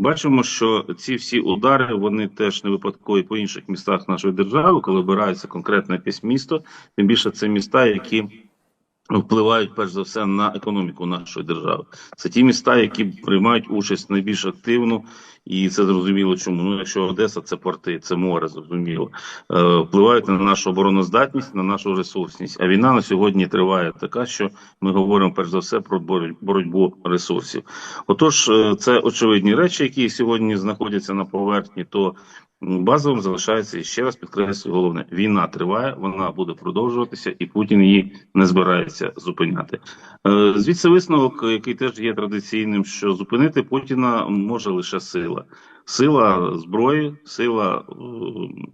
Бачимо, що ці всі удари вони теж не випадкові по інших містах нашої держави, коли обирається конкретне якесь місто. Тим більше це міста, які впливають перш за все на економіку нашої держави. Це ті міста, які приймають участь найбільш активно, і це зрозуміло, чому. Ну, якщо Одеса, це порти, це море, зрозуміло. Е, впливають на нашу обороноздатність, на нашу ресурсність. А війна на сьогодні триває така, що ми говоримо перш за все про бороть- боротьбу ресурсів. Отож, е, це очевидні речі, які сьогодні знаходяться на поверхні. То базовим залишається і ще раз підкреслюю головне: війна триває, вона буде продовжуватися, і Путін її не збирається зупиняти. Е, Звідси висновок, який теж є традиційним, що зупинити Путіна може лише сила. Сила зброї, сила е,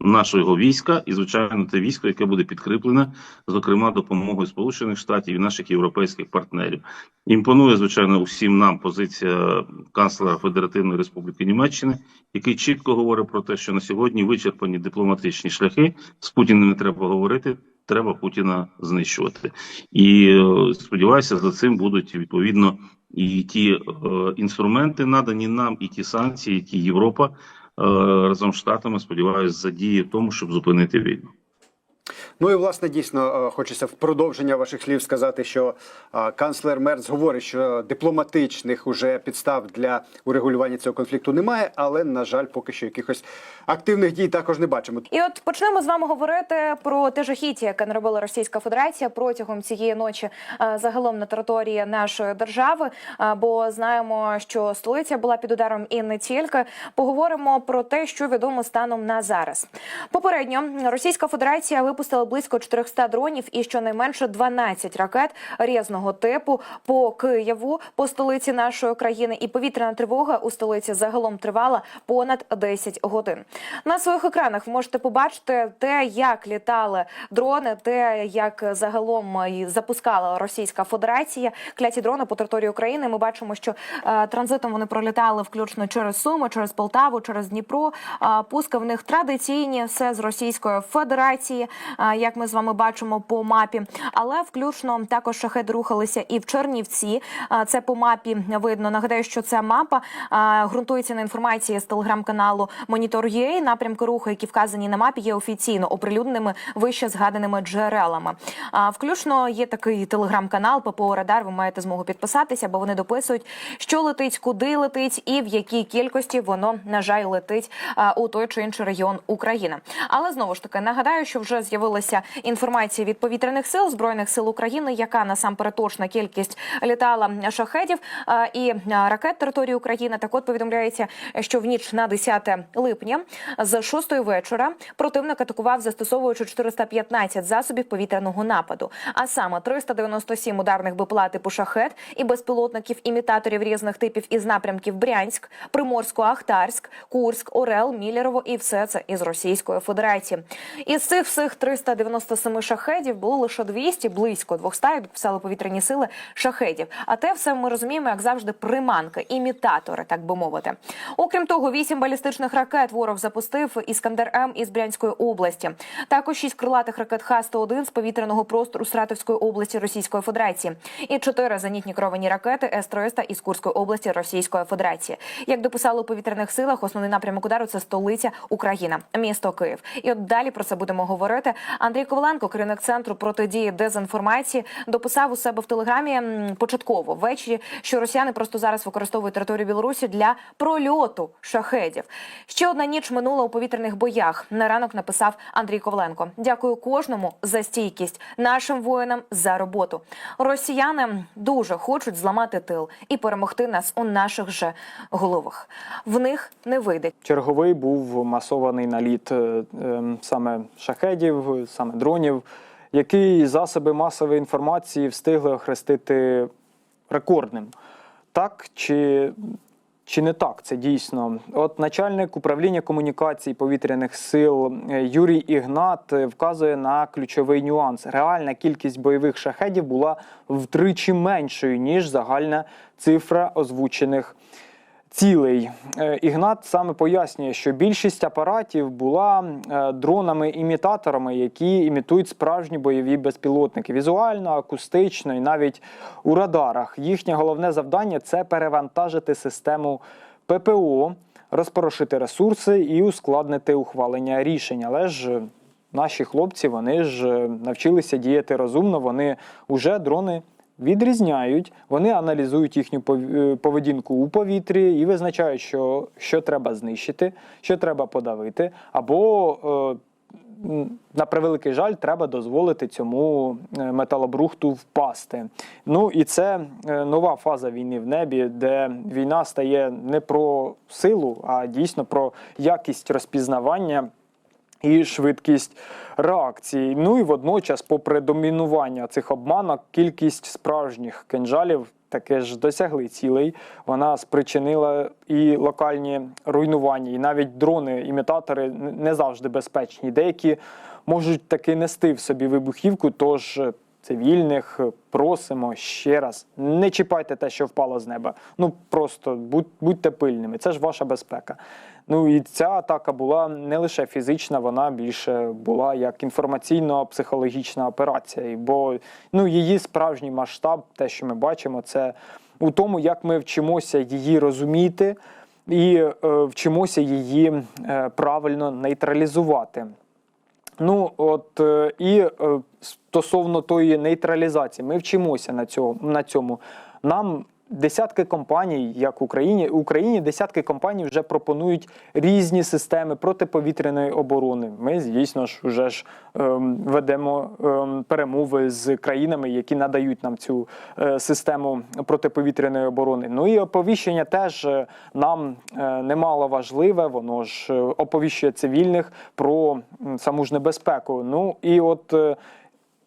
нашого війська і, звичайно, те військо, яке буде підкріплене, зокрема, допомогою Сполучених Штатів і наших європейських партнерів. Імпонує, звичайно, усім нам позиція канцлера Федеративної Республіки Німеччини, який чітко говорить про те, що на сьогодні вичерпані дипломатичні шляхи з Путіним не треба говорити. Треба Путіна знищувати, і е, сподіваюся, за цим будуть відповідно і ті е, інструменти надані нам, і ті санкції, які Європа е, разом з Штатами сподіваюся задіє в тому, щоб зупинити війну. Ну і власне дійсно е, хочеться в продовження ваших слів сказати, що е, канцлер Мерц говорить, що дипломатичних уже підстав для урегулювання цього конфлікту немає, але на жаль, поки що якихось активних дій також не бачимо. І от почнемо з вами говорити про те жахіття, яке наробила Російська Федерація протягом цієї ночі е, загалом на території нашої держави. Бо знаємо, що столиця була під ударом і не тільки. Поговоримо про те, що відомо станом на зараз. Попередньо Російська Федерація випустила близько 400 дронів і щонайменше 12 ракет різного типу по Києву, по столиці нашої країни. І повітряна тривога у столиці загалом тривала понад 10 годин. На своїх екранах ви можете побачити те, як літали дрони, те, як загалом запускала Російська Федерація кляті дрони по території України. Ми бачимо, що е, транзитом вони пролітали включно через Суми, через Полтаву, через Дніпро. Пуски в них традиційні, все з Російської Федерації, як ми з вами бачимо по мапі. Але включно також шахеди рухалися і в Чернівці. Це по мапі видно. Нагадаю, що ця мапа ґрунтується на інформації з телеграм-каналу Monitor.ua. Напрямки руху, які вказані на мапі, є офіційно оприлюдненими вище згаданими джерелами. Включно є такий телеграм-канал ППО Радар. Ви маєте змогу підписатися, бо вони дописують, що летить, куди летить, і в якій кількості воно на жаль летить у той чи інший регіон України. Але знову ж таки нагадаю, що вже з'явилася інформація від повітряних сил збройних сил України, яка насамперед точна кількість літала шахедів і ракет території України. Так от повідомляється, що в ніч на 10 липня з 6 вечора противник атакував, застосовуючи 415 засобів повітряного нападу, а саме 397 ударних БПЛА типу шахет і безпілотників імітаторів різних типів із напрямків Брянськ, Приморсько-Ахтарськ, Курськ, Орел, Мілєрово і все це із Російської Федерації. Із цих всіх 397 шахедів було лише 200, близько 200, як писали повітряні сили шахедів. А те все ми розуміємо, як завжди, приманки, імітатори, так би мовити. Окрім того, вісім балістичних ракет ворог запустив Іскандер М із Брянської області. Також шість крилатих ракет Х-101 з повітряного простору Саратовської області Російської Федерації і чотири зенітні керовані ракети С-300 із Курської області Російської Федерації. Як дописали у повітряних силах, основний напрямок удару це столиця Україна, місто Київ. І от далі про це будемо говорити. Андрій Коваленко, керівник центру протидії дезінформації, дописав у себе в телеграмі початково ввечері, що росіяни просто зараз використовують територію Білорусі для прольоту шахедів. Ще одна ніч минула у повітряних боях. На ранок написав Андрій Коваленко. Дякую кожному за стійкість, нашим воїнам за роботу. Росіяни дуже хочуть зламати тил і перемогти нас у наших же головах. В них не вийде. Черговий був масований наліт е, е, саме шахедів, саме дронів, які засоби масової інформації встигли охрестити рекордним. Так чи, чи не так це дійсно? От начальник управління комунікацій повітряних сил е, Юрій Ігнат е, вказує на ключовий нюанс. Реальна кількість бойових шахедів була втричі меншою, ніж загальна цифра озвучених цілей. Е, Ігнат саме пояснює, що більшість апаратів була е, дронами-імітаторами, які імітують справжні бойові безпілотники, візуально, акустично і навіть у радарах. Їхнє головне завдання це перевантажити систему ППО, розпорошити ресурси і ускладнити ухвалення рішень. Але ж наші хлопці вони ж е, навчилися діяти розумно. Вони вже дрони відрізняють, вони аналізують їхню е, поведінку у повітрі і визначають, що, що треба знищити, що треба подавити, або е, на превеликий жаль, треба дозволити цьому е, металобрухту впасти. Ну і це нова фаза війни в небі, де війна стає не про силу, а дійсно про якість розпізнавання і швидкість реакції. Ну і водночас, попри домінування цих обманок, кількість справжніх кинжалів таки ж досягли цілей. Вона спричинила і локальні руйнування, і навіть дрони-імітатори не завжди безпечні. Деякі можуть таки нести в собі вибухівку, тож. Цивільних просимо ще раз, не чіпайте те, що впало з неба. Ну просто будь, будьте пильними. Це ж ваша безпека. Ну і ця атака була не лише фізична, вона більше була як інформаційно-психологічна операція. Бо ну, її справжній масштаб, те, що ми бачимо, це у тому, як ми вчимося її розуміти і е, вчимося її е, правильно нейтралізувати. Ну от е, і е, стосовно тої нейтралізації, ми вчимося на цьому. На цьому. Нам десятки компаній, як в Україні, в Україні десятки компаній вже пропонують різні системи протиповітряної оборони. Ми, звісно ж, вже ж ем, ведемо ем, перемови з країнами, які надають нам цю е, систему протиповітряної оборони. Ну і оповіщення теж е, нам е, немало важливе. Воно ж е, оповіщує цивільних про саму ж небезпеку. Ну і от. е,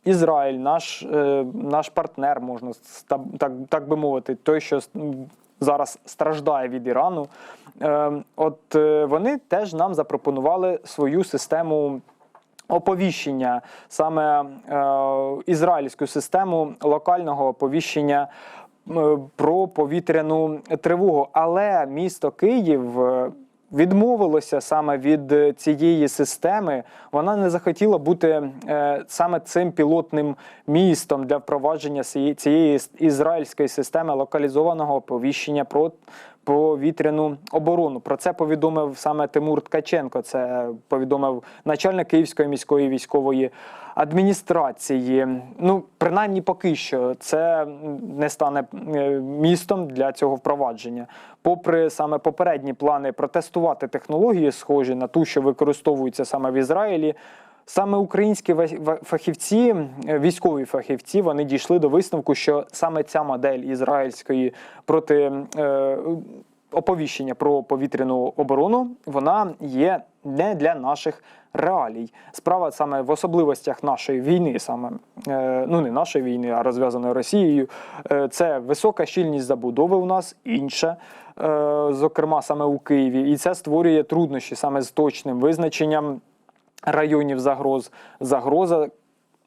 Ізраїль, наш, е, наш партнер, можна так, так би мовити, той, що зараз страждає від Ірану. Е, от е, вони теж нам запропонували свою систему оповіщення, саме е, ізраїльську систему локального оповіщення е, про повітряну тривогу. Але місто Київ. Відмовилося саме від е, цієї системи. Вона не захотіла бути е, саме цим пілотним містом для впровадження цієї ізраїльської системи локалізованого оповіщення про повітряну оборону. Про це повідомив саме Тимур Ткаченко. Це повідомив начальник Київської міської військової адміністрації. Ну, принаймні, поки що це не стане е, містом для цього впровадження. Попри саме попередні плани протестувати технології, схожі на ту, що використовуються саме в Ізраїлі. Саме українські фахівці, е, військові фахівці, вони дійшли до висновку, що саме ця модель ізраїльської проти е, оповіщення про повітряну оборону, вона є не для наших реалій. Справа саме в особливостях нашої війни, саме е, ну не нашої війни, а розв'язаної Росією. Е, це висока щільність забудови у нас інша, зокрема саме у Києві, і це створює труднощі саме з точним визначенням районів загроз. Загроза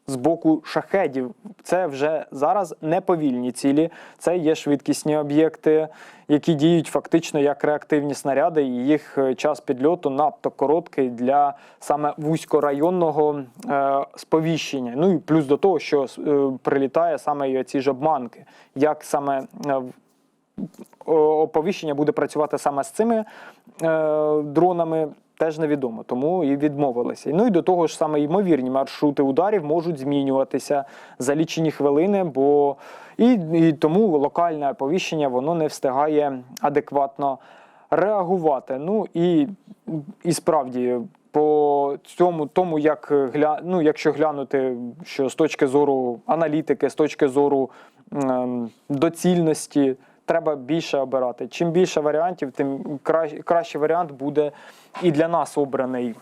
з боку шахедів. Це вже зараз не повільні цілі, це є швидкісні об'єкти, які діють фактично як реактивні снаряди, і їх е, час підльоту надто короткий для саме вузькорайонного е, сповіщення. Ну і плюс до того, що е, прилітає саме і ці ж обманки, як саме е, оповіщення буде працювати саме з цими е, дронами. Теж невідомо, тому і відмовилися. Ну і до того ж саме ймовірні маршрути ударів можуть змінюватися за лічені хвилини, бо і, і тому локальне оповіщення воно не встигає адекватно реагувати. Ну і, і справді. По цьому, тому як гля... ну, якщо глянути, що з точки зору аналітики, з точки зору ем, доцільності, треба більше обирати. Чим більше варіантів, тим кращий, варіант буде і для нас обраний.